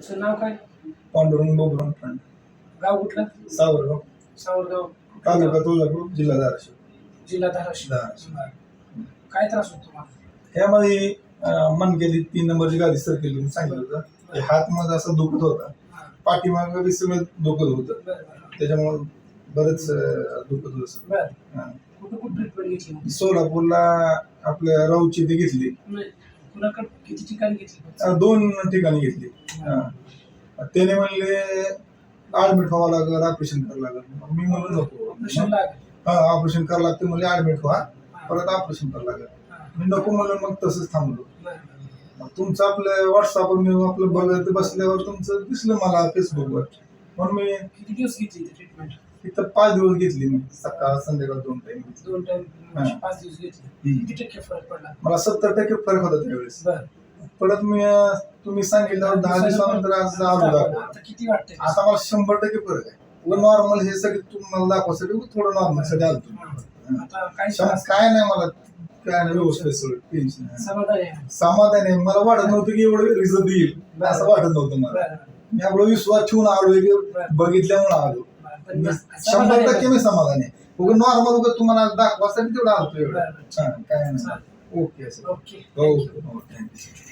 तुमचं नाव काय? पांडुरंग बोबरंग फंड गाव कुठलं? सावरगाव. सावरगाव. तालुका तुळजापूर जिल्हा धाराशिव. जिल्हा धाराशिव. धाराशिव. बरं. काय त्रास होतो तुम्हाला? ह्यामध्ये अं, मनकेली तीन नंबरची गाडी सर केली म्हणून सांगितलं होतं. हात माझा असं दुखत होता. हा. पाठीमाग बी सगळं दुखत होतं. बरं बरं त्याच्यामुळे बरंच अं, दुखत होतं सगळं. बरं. हा. कुठं कुठं ट्रीटमेंट घेतली मग? सोलापूरला आपल्या राऊची ते घेतली. नाही. कुणाकडे किती ठिकाणी घेतली दोन ठिकाणी घेतली. त्याने म्हणले ऍडमिट व्हावं लागेल ऑपरेशन करावं लागेल. मी म्हणलो नको. ऑपरेशन हा ऑपरेशन करावं लागते म्हणजे ऍडमिट व्हा. परत ऑपरेशन करावं लागेल. मी नको म्हणलं मग तसंच थांबलो. तुमचं आपलं व्हॉट्सअपवर मी आपलं बघत बसल्यावर तुमचं दिसलं मला फेसबुकवर म्हणून मी किती दिवस घेतली ट्रीटमेंट तिथं पाच दिवस घेतली मी. सकाळ संध्याकाळ दोन टाइम दोन टाइम हा. पाच दिवस घेतली. हम्म. किती टक्के फरक पडला? मला सत्तर टक्के फरक होता त्यावेळेस. बरं. परत मी अं, तुम्ही सांगितल्यावर दहा दिवसानंतर आज आलो दाखवा आता किती वाटते आता मला शंभर टक्के फरक आहे. नॉर्मल हे सगळे तुम्हाला दाखवासाठी थोडं नॉर्मलसाठी आलो तुम्ही. आता काय नाही मला काय नाही व्यवस्थित सगळं. टेन्शन नाही. समाधान आहे. समाधान आहे. मला वाटत नव्हतं की एवढं रिझल्ट येईल. असं वाटत नव्हतं मला. बरं. मी आपला विश्वास ठेवून आलो की बघितल्यामुळे आलो. पण शंभर. टक्के मी समाधान आहे. उगा नॉर्मल उगा तुम्हाला दाखवासाठी तेवढं आलतो एवढं. काय नाही. ओके ओके हो हो थँक्यू